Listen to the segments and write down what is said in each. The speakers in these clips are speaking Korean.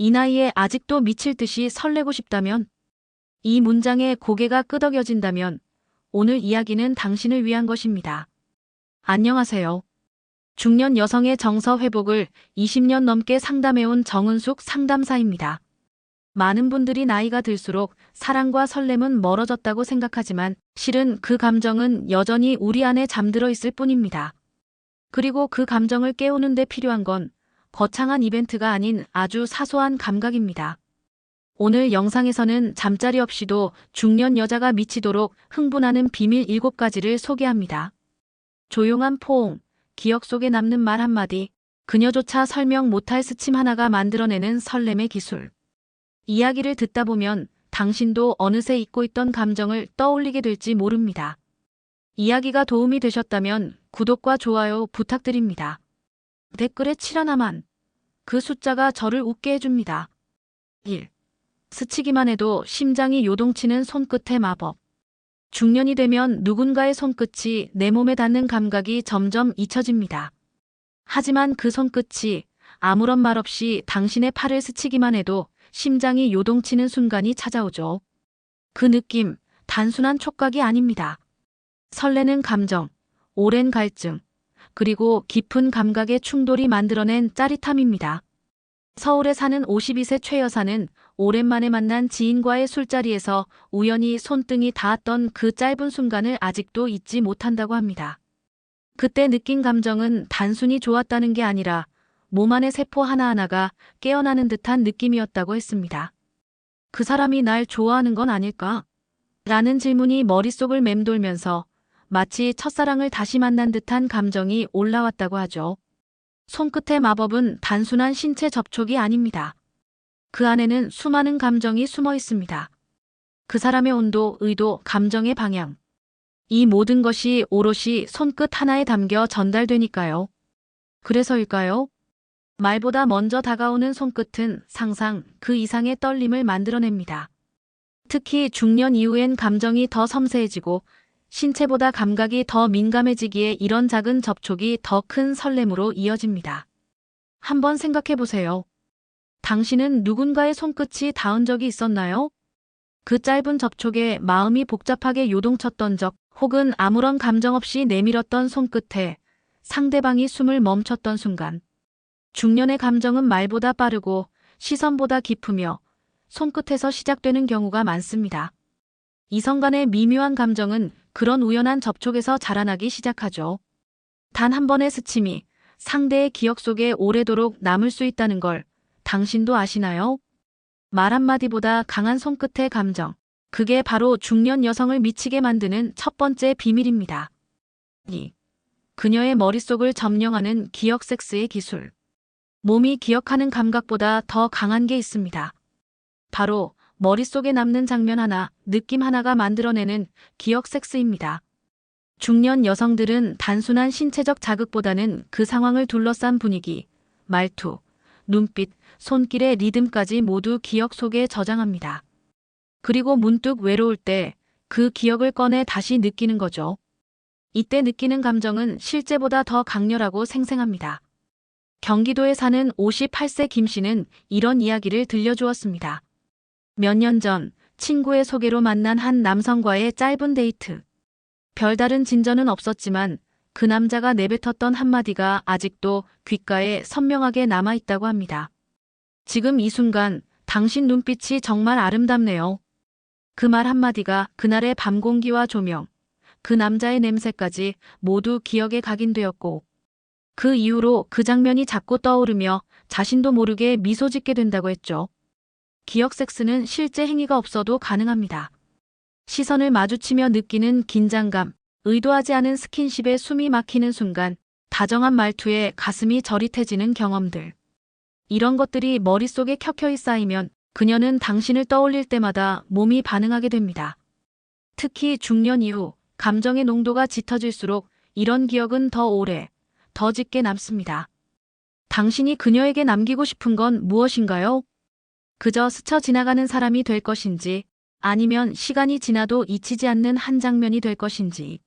이 나이에 아직도 미칠 듯이 설레고 싶다면 이 문장에 고개가 끄덕여진다면 오늘 이야기는 당신을 위한 것입니다. 안녕하세요. 중년 여성의 정서 회복을 20년 넘게 상담해온 정은숙 상담사입니다. 많은 분들이 나이가 들수록 사랑과 설렘은 멀어졌다고 생각하지만 실은 그 감정은 여전히 우리 안에 잠들어 있을 뿐입니다. 그리고 그 감정을 깨우는 데 필요한 건 거창한 이벤트가 아닌 아주 사소한 감각입니다. 오늘 영상에서는 잠자리 없이도 중년 여자가 미치도록 흥분하는 비밀 7가지를 소개합니다. 조용한 포옹, 기억 속에 남는 말 한마디, 그녀조차 설명 못할 스침 하나가 만들어내는 설렘의 기술. 이야기를 듣다 보면 당신도 어느새 잊고 있던 감정을 떠올리게 될지 모릅니다. 이야기가 도움이 되셨다면 구독과 좋아요 부탁드립니다. 댓글에 7 하나만. 그 숫자가 저를 웃게 해줍니다. 1. 스치기만 해도 심장이 요동치는 손끝의 마법. 중년이 되면 누군가의 손끝이 내 몸에 닿는 감각이 점점 잊혀집니다. 하지만 그 손끝이 아무런 말 없이 당신의 팔을 스치기만 해도 심장이 요동치는 순간이 찾아오죠. 그 느낌, 단순한 촉각이 아닙니다. 설레는 감정, 오랜 갈증, 그리고 깊은 감각의 충돌이 만들어낸 짜릿함입니다. 서울에 사는 52세 최 여사는 오랜만에 만난 지인과의 술자리에서 우연히 손등이 닿았던 그 짧은 순간을 아직도 잊지 못한다고 합니다. 그때 느낀 감정은 단순히 좋았다는 게 아니라 몸 안의 세포 하나하나가 깨어나는 듯한 느낌이었다고 했습니다. 그 사람이 날 좋아하는 건 아닐까? 라는 질문이 머릿속을 맴돌면서 마치 첫사랑을 다시 만난 듯한 감정이 올라왔다고 하죠. 손끝의 마법은 단순한 신체 접촉이 아닙니다. 그 안에는 수많은 감정이 숨어 있습니다. 그 사람의 온도, 의도, 감정의 방향. 이 모든 것이 오롯이 손끝 하나에 담겨 전달되니까요. 그래서일까요? 말보다 먼저 다가오는 손끝은 상상 그 이상의 떨림을 만들어냅니다. 특히 중년 이후엔 감정이 더 섬세해지고 신체보다 감각이 더 민감해지기에 이런 작은 접촉이 더 큰 설렘으로 이어집니다. 한번 생각해 보세요. 당신은 누군가의 손끝이 닿은 적이 있었나요? 그 짧은 접촉에 마음이 복잡하게 요동쳤던 적, 혹은 아무런 감정 없이 내밀었던 손끝에 상대방이 숨을 멈췄던 순간. 중년의 감정은 말보다 빠르고 시선보다 깊으며 손끝에서 시작되는 경우가 많습니다. 이성 간의 미묘한 감정은 그런 우연한 접촉에서 자라나기 시작하죠. 단 한 번의 스침이 상대의 기억 속에 오래도록 남을 수 있다는 걸 당신도 아시나요? 말 한마디보다 강한 손끝의 감정. 그게 바로 중년 여성을 미치게 만드는 첫 번째 비밀입니다. 2. 그녀의 머릿속을 점령하는 기억 섹스의 기술. 몸이 기억하는 감각보다 더 강한 게 있습니다. 바로 머릿속에 남는 장면 하나, 느낌 하나가 만들어내는 기억 섹스입니다. 중년 여성들은 단순한 신체적 자극보다는 그 상황을 둘러싼 분위기, 말투, 눈빛, 손길의 리듬까지 모두 기억 속에 저장합니다. 그리고 문득 외로울 때 그 기억을 꺼내 다시 느끼는 거죠. 이때 느끼는 감정은 실제보다 더 강렬하고 생생합니다. 경기도에 사는 58세 김 씨는 이런 이야기를 들려주었습니다. 몇 년 전 친구의 소개로 만난 한 남성과의 짧은 데이트. 별다른 진전은 없었지만 그 남자가 내뱉었던 한마디가 아직도 귓가에 선명하게 남아있다고 합니다. 지금 이 순간 당신 눈빛이 정말 아름답네요. 그 말 한마디가 그날의 밤 공기와 조명, 그 남자의 냄새까지 모두 기억에 각인되었고 그 이후로 그 장면이 자꾸 떠오르며 자신도 모르게 미소 짓게 된다고 했죠. 기억 섹스는 실제 행위가 없어도 가능합니다. 시선을 마주치며 느끼는 긴장감, 의도하지 않은 스킨십에 숨이 막히는 순간, 다정한 말투에 가슴이 저릿해지는 경험들. 이런 것들이 머릿속에 켜켜이 쌓이면 그녀는 당신을 떠올릴 때마다 몸이 반응하게 됩니다. 특히 중년 이후 감정의 농도가 짙어질수록 이런 기억은 더 오래, 더 짙게 남습니다. 당신이 그녀에게 남기고 싶은 건 무엇인가요? 그저 스쳐 지나가는 사람이 될 것인지, 아니면 시간이 지나도 잊히지 않는 한 장면이 될 것인지.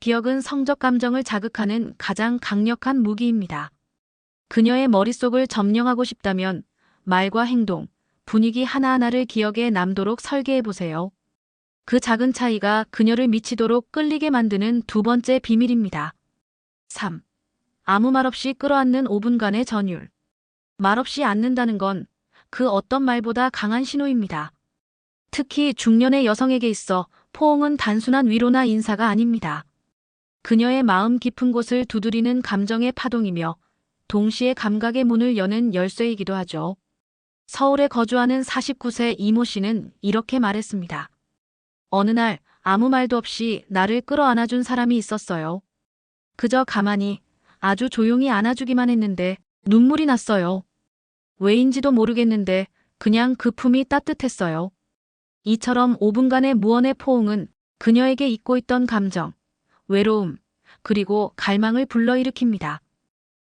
기억은 성적 감정을 자극하는 가장 강력한 무기입니다. 그녀의 머릿속을 점령하고 싶다면 말과 행동, 분위기 하나하나를 기억에 남도록 설계해 보세요. 그 작은 차이가 그녀를 미치도록 끌리게 만드는 두 번째 비밀입니다. 3. 아무 말 없이 끌어안는 5분간의 전율. 말 없이 앉는다는 건 그 어떤 말보다 강한 신호입니다. 특히 중년의 여성에게 있어 포옹은 단순한 위로나 인사가 아닙니다. 그녀의 마음 깊은 곳을 두드리는 감정의 파동이며 동시에 감각의 문을 여는 열쇠이기도 하죠. 서울에 거주하는 49세 이모 씨는 이렇게 말했습니다. 어느 날 아무 말도 없이 나를 끌어안아준 사람이 있었어요. 그저 가만히 아주 조용히 안아주기만 했는데 눈물이 났어요. 왜인지도 모르겠는데 그냥 그 품이 따뜻했어요. 이처럼 5분간의 무언의 포옹은 그녀에게 잊고 있던 감정, 외로움, 그리고 갈망을 불러일으킵니다.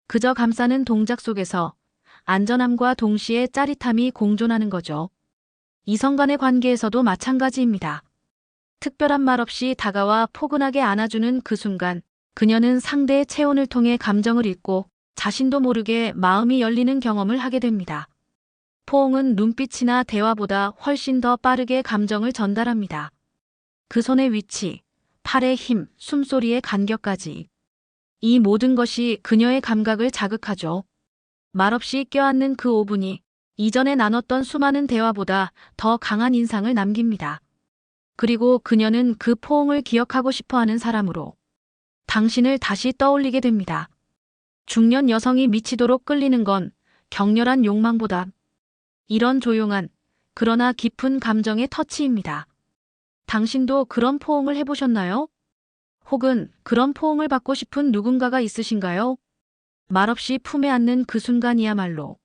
그저 감싸는 동작 속에서 안전함과 동시에 짜릿함이 공존하는 거죠. 이성 간의 관계에서도 마찬가지입니다. 특별한 말 없이 다가와 포근하게 안아주는 그 순간 그녀는 상대의 체온을 통해 감정을 읽고 자신도 모르게 마음이 열리는 경험을 하게 됩니다. 포옹은 눈빛이나 대화보다 훨씬 더 빠르게 감정을 전달합니다. 그 손의 위치, 팔의 힘, 숨소리의 간격까지. 이 모든 것이 그녀의 감각을 자극하죠. 말없이 껴안는 그 5분이 이전에 나눴던 수많은 대화보다 더 강한 인상을 남깁니다. 그리고 그녀는 그 포옹을 기억하고 싶어 하는 사람으로 당신을 다시 떠올리게 됩니다. 중년 여성이 미치도록 끌리는 건 격렬한 욕망보다 이런 조용한 그러나 깊은 감정의 터치입니다. 당신도 그런 포옹을 해보셨나요? 혹은 그런 포옹을 받고 싶은 누군가가 있으신가요? 말없이 품에 안는 그 순간이야말로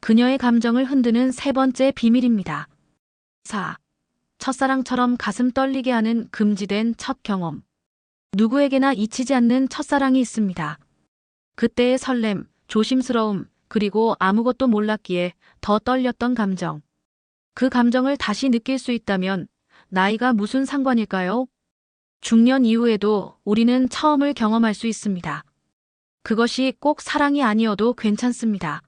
그녀의 감정을 흔드는 세 번째 비밀입니다. 4. 첫사랑처럼 가슴 떨리게 하는 금지된 첫 경험. 누구에게나 잊히지 않는 첫사랑이 있습니다. 그때의 설렘, 조심스러움, 그리고 아무것도 몰랐기에 더 떨렸던 감정. 그 감정을 다시 느낄 수 있다면 나이가 무슨 상관일까요? 중년 이후에도 우리는 처음을 경험할 수 있습니다. 그것이 꼭 사랑이 아니어도 괜찮습니다.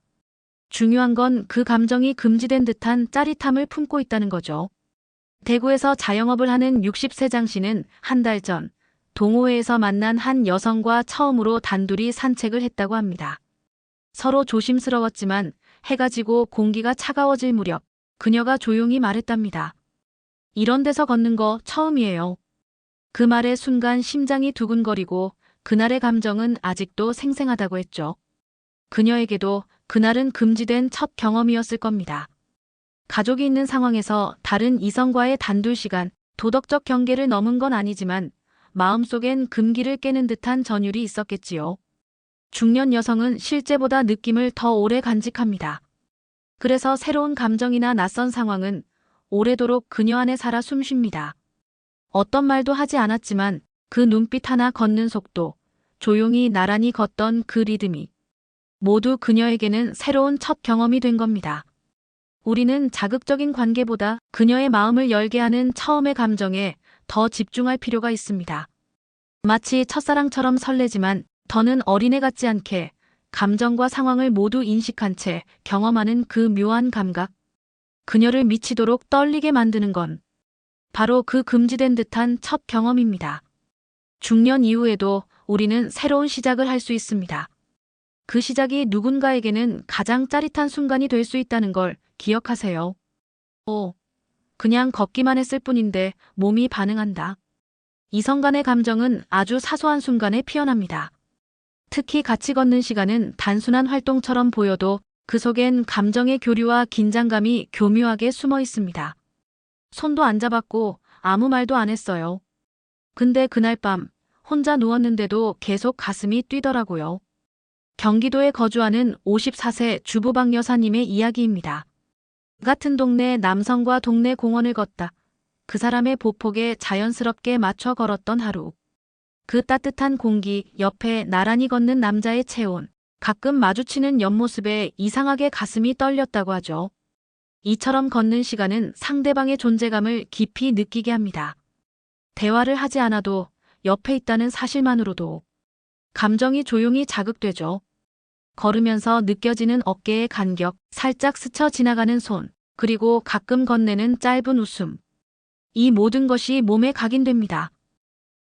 중요한 건 그 감정이 금지된 듯한 짜릿함을 품고 있다는 거죠. 대구에서 자영업을 하는 60세 장 씨는 한 달 전 동호회에서 만난 한 여성과 처음으로 단둘이 산책을 했다고 합니다. 서로 조심스러웠지만 해가 지고 공기가 차가워질 무렵 그녀가 조용히 말했답니다. 이런 데서 걷는 거 처음이에요. 그 말의 순간 심장이 두근거리고 그날의 감정은 아직도 생생하다고 했죠. 그녀에게도 그날은 금지된 첫 경험이었을 겁니다. 가족이 있는 상황에서 다른 이성과의 단둘 시간, 도덕적 경계를 넘은 건 아니지만 마음속엔 금기를 깨는 듯한 전율이 있었겠지요. 중년 여성은 실제보다 느낌을 더 오래 간직합니다. 그래서 새로운 감정이나 낯선 상황은 오래도록 그녀 안에 살아 숨쉽니다. 어떤 말도 하지 않았지만 그 눈빛 하나 걷는 속도, 조용히 나란히 걷던 그 리듬이 모두 그녀에게는 새로운 첫 경험이 된 겁니다. 우리는 자극적인 관계보다 그녀의 마음을 열게 하는 처음의 감정에 더 집중할 필요가 있습니다. 마치 첫사랑처럼 설레지만 더는 어린애 같지 않게 감정과 상황을 모두 인식한 채 경험하는 그 묘한 감각. 그녀를 미치도록 떨리게 만드는 건 바로 그 금지된 듯한 첫 경험입니다. 중년 이후에도 우리는 새로운 시작을 할 수 있습니다. 그 시작이 누군가에게는 가장 짜릿한 순간이 될 수 있다는 걸 기억하세요. 오, 그냥 걷기만 했을 뿐인데 몸이 반응한다. 이성 간의 감정은 아주 사소한 순간에 피어납니다. 특히 같이 걷는 시간은 단순한 활동처럼 보여도 그 속엔 감정의 교류와 긴장감이 교묘하게 숨어 있습니다. 손도 안 잡았고 아무 말도 안 했어요. 근데 그날 밤 혼자 누웠는데도 계속 가슴이 뛰더라고요. 경기도에 거주하는 54세 주부방 여사님의 이야기입니다. 같은 동네 남성과 동네 공원을 걷다. 그 사람의 보폭에 자연스럽게 맞춰 걸었던 하루. 그 따뜻한 공기, 옆에 나란히 걷는 남자의 체온, 가끔 마주치는 옆모습에 이상하게 가슴이 떨렸다고 하죠. 이처럼 걷는 시간은 상대방의 존재감을 깊이 느끼게 합니다. 대화를 하지 않아도 옆에 있다는 사실만으로도 감정이 조용히 자극되죠. 걸으면서 느껴지는 어깨의 간격, 살짝 스쳐 지나가는 손, 그리고 가끔 건네는 짧은 웃음. 이 모든 것이 몸에 각인됩니다.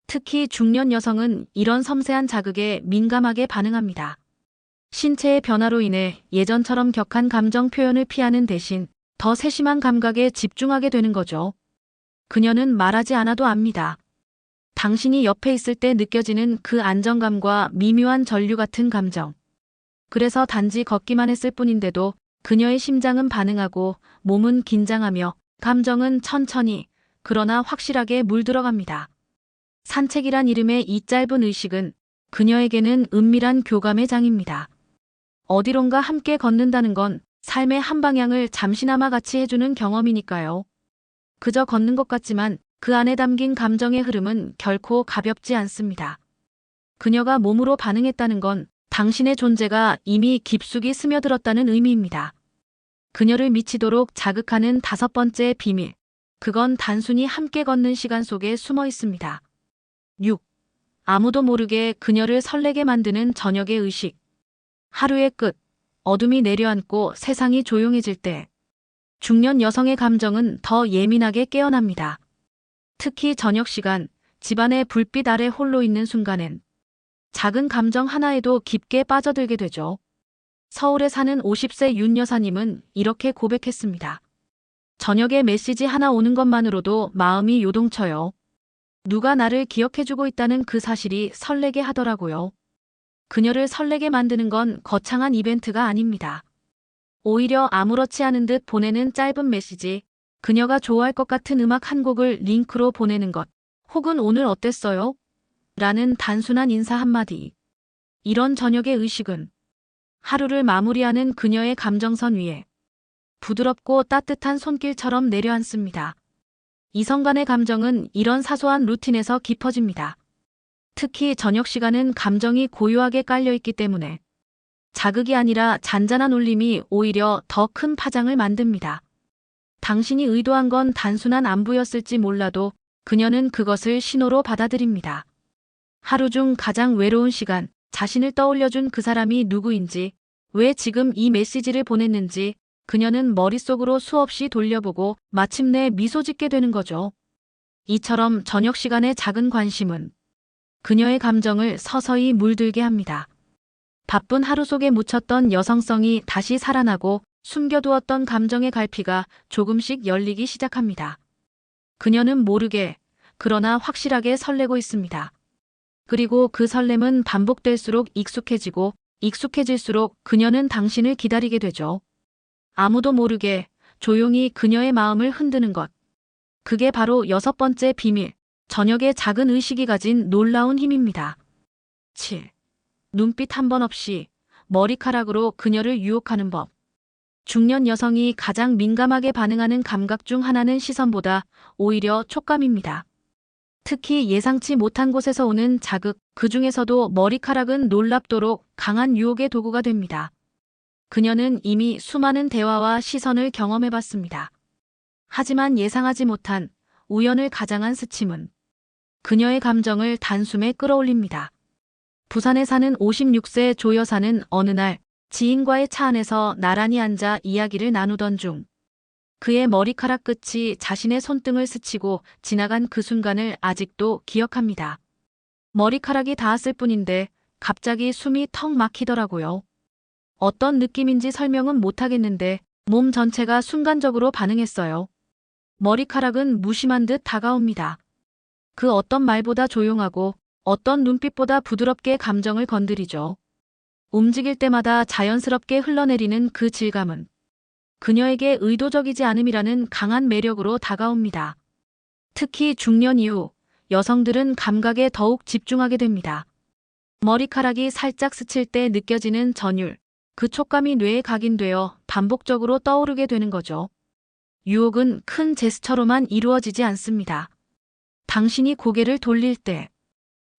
특히 중년 여성은 이런 섬세한 자극에 민감하게 반응합니다. 신체의 변화로 인해 예전처럼 격한 감정 표현을 피하는 대신 더 세심한 감각에 집중하게 되는 거죠. 그녀는 말하지 않아도 압니다. 당신이 옆에 있을 때 느껴지는 그 안정감과 미묘한 전류 같은 감정. 그래서 단지 걷기만 했을 뿐인데도 그녀의 심장은 반응하고 몸은 긴장하며 감정은 천천히 그러나 확실하게 물들어갑니다. 산책이란 이름의 이 짧은 의식은 그녀에게는 은밀한 교감의 장입니다. 어디론가 함께 걷는다는 건 삶의 한 방향을 잠시나마 같이 해주는 경험이니까요. 그저 걷는 것 같지만 그 안에 담긴 감정의 흐름은 결코 가볍지 않습니다. 그녀가 몸으로 반응했다는 건 당신의 존재가 이미 깊숙이 스며들었다는 의미입니다. 그녀를 미치도록 자극하는 다섯 번째 비밀. 그건 단순히 함께 걷는 시간 속에 숨어 있습니다. 6. 아무도 모르게 그녀를 설레게 만드는 저녁의 의식. 하루의 끝. 어둠이 내려앉고 세상이 조용해질 때. 중년 여성의 감정은 더 예민하게 깨어납니다. 특히 저녁 시간, 집안의 불빛 아래 홀로 있는 순간엔 작은 감정 하나에도 깊게 빠져들게 되죠. 서울에 사는 50세 윤 여사님은 이렇게 고백했습니다. 저녁에 메시지 하나 오는 것만으로도 마음이 요동쳐요. 누가 나를 기억해주고 있다는 그 사실이 설레게 하더라고요. 그녀를 설레게 만드는 건 거창한 이벤트가 아닙니다. 오히려 아무렇지 않은 듯 보내는 짧은 메시지, 그녀가 좋아할 것 같은 음악 한 곡을 링크로 보내는 것, 혹은 오늘 어땠어요? 라는 단순한 인사 한마디. 이런 저녁의 의식은 하루를 마무리하는 그녀의 감정선 위에 부드럽고 따뜻한 손길처럼 내려앉습니다. 이성 간의 감정은 이런 사소한 루틴에서 깊어집니다. 특히 저녁 시간은 감정이 고요하게 깔려있기 때문에 자극이 아니라 잔잔한 울림이 오히려 더 큰 파장을 만듭니다. 당신이 의도한 건 단순한 안부였을지 몰라도 그녀는 그것을 신호로 받아들입니다. 하루 중 가장 외로운 시간, 자신을 떠올려준 그 사람이 누구인지, 왜 지금 이 메시지를 보냈는지 그녀는 머릿속으로 수없이 돌려보고 마침내 미소 짓게 되는 거죠. 이처럼 저녁 시간의 작은 관심은 그녀의 감정을 서서히 물들게 합니다. 바쁜 하루 속에 묻혔던 여성성이 다시 살아나고 숨겨두었던 감정의 갈피가 조금씩 열리기 시작합니다. 그녀는 모르게, 그러나 확실하게 설레고 있습니다. 그리고 그 설렘은 반복될수록 익숙해지고 익숙해질수록 그녀는 당신을 기다리게 되죠. 아무도 모르게 조용히 그녀의 마음을 흔드는 것. 그게 바로 여섯 번째 비밀, 저녁의 작은 의식이 가진 놀라운 힘입니다. 7. 눈빛 한 번 없이 머리카락으로 그녀를 유혹하는 법. 중년 여성이 가장 민감하게 반응하는 감각 중 하나는 시선보다 오히려 촉감입니다. 특히 예상치 못한 곳에서 오는 자극, 그 중에서도 머리카락은 놀랍도록 강한 유혹의 도구가 됩니다. 그녀는 이미 수많은 대화와 시선을 경험해봤습니다. 하지만 예상하지 못한 우연을 가장한 스침은 그녀의 감정을 단숨에 끌어올립니다. 부산에 사는 56세 조 여사는 어느 날 지인과의 차 안에서 나란히 앉아 이야기를 나누던 중 그의 머리카락 끝이 자신의 손등을 스치고 지나간 그 순간을 아직도 기억합니다. 머리카락이 닿았을 뿐인데 갑자기 숨이 턱 막히더라고요. 어떤 느낌인지 설명은 못하겠는데 몸 전체가 순간적으로 반응했어요. 머리카락은 무심한 듯 다가옵니다. 그 어떤 말보다 조용하고 어떤 눈빛보다 부드럽게 감정을 건드리죠. 움직일 때마다 자연스럽게 흘러내리는 그 질감은 그녀에게 의도적이지 않음이라는 강한 매력으로 다가옵니다. 특히 중년 이후 여성들은 감각에 더욱 집중하게 됩니다. 머리카락이 살짝 스칠 때 느껴지는 전율, 그 촉감이 뇌에 각인되어 반복적으로 떠오르게 되는 거죠. 유혹은 큰 제스처로만 이루어지지 않습니다. 당신이 고개를 돌릴 때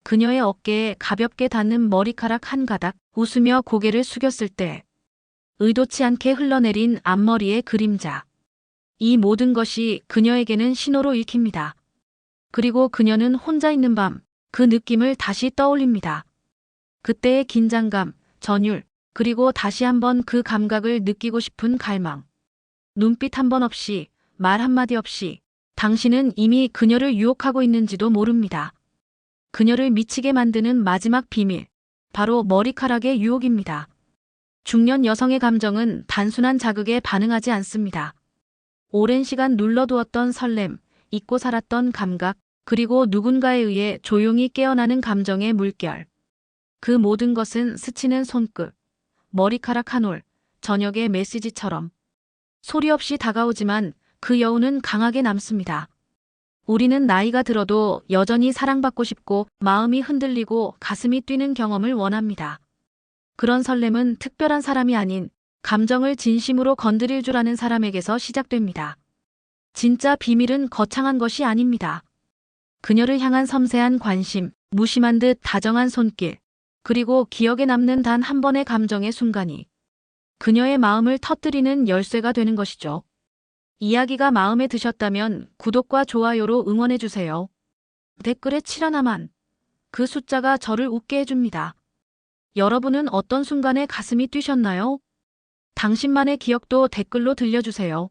그녀의 어깨에 가볍게 닿는 머리카락 한 가닥 웃으며 고개를 숙였을 때 의도치 않게 흘러내린 앞머리의 그림자. 이 모든 것이 그녀에게는 신호로 읽힙니다. 그리고 그녀는 혼자 있는 밤 그 느낌을 다시 떠올립니다. 그때의 긴장감, 전율, 그리고 다시 한번 그 감각을 느끼고 싶은 갈망. 눈빛 한 번 없이, 말 한마디 없이, 당신은 이미 그녀를 유혹하고 있는지도 모릅니다. 그녀를 미치게 만드는 마지막 비밀. 바로 머리카락의 유혹입니다. 중년 여성의 감정은 단순한 자극에 반응하지 않습니다. 오랜 시간 눌러두었던 설렘, 잊고 살았던 감각, 그리고 누군가에 의해 조용히 깨어나는 감정의 물결. 그 모든 것은 스치는 손끝, 머리카락 한 올, 저녁의 메시지처럼 소리 없이 다가오지만 그 여운은 강하게 남습니다. 우리는 나이가 들어도 여전히 사랑받고 싶고 마음이 흔들리고 가슴이 뛰는 경험을 원합니다. 그런 설렘은 특별한 사람이 아닌 감정을 진심으로 건드릴 줄 아는 사람에게서 시작됩니다. 진짜 비밀은 거창한 것이 아닙니다. 그녀를 향한 섬세한 관심, 무심한 듯 다정한 손길, 그리고 기억에 남는 단 한 번의 감정의 순간이 그녀의 마음을 터뜨리는 열쇠가 되는 것이죠. 이야기가 마음에 드셨다면 구독과 좋아요로 응원해주세요. 댓글에 7 하나만. 그 숫자가 저를 웃게 해줍니다. 여러분은 어떤 순간에 가슴이 뛰셨나요? 당신만의 기억도 댓글로 들려주세요.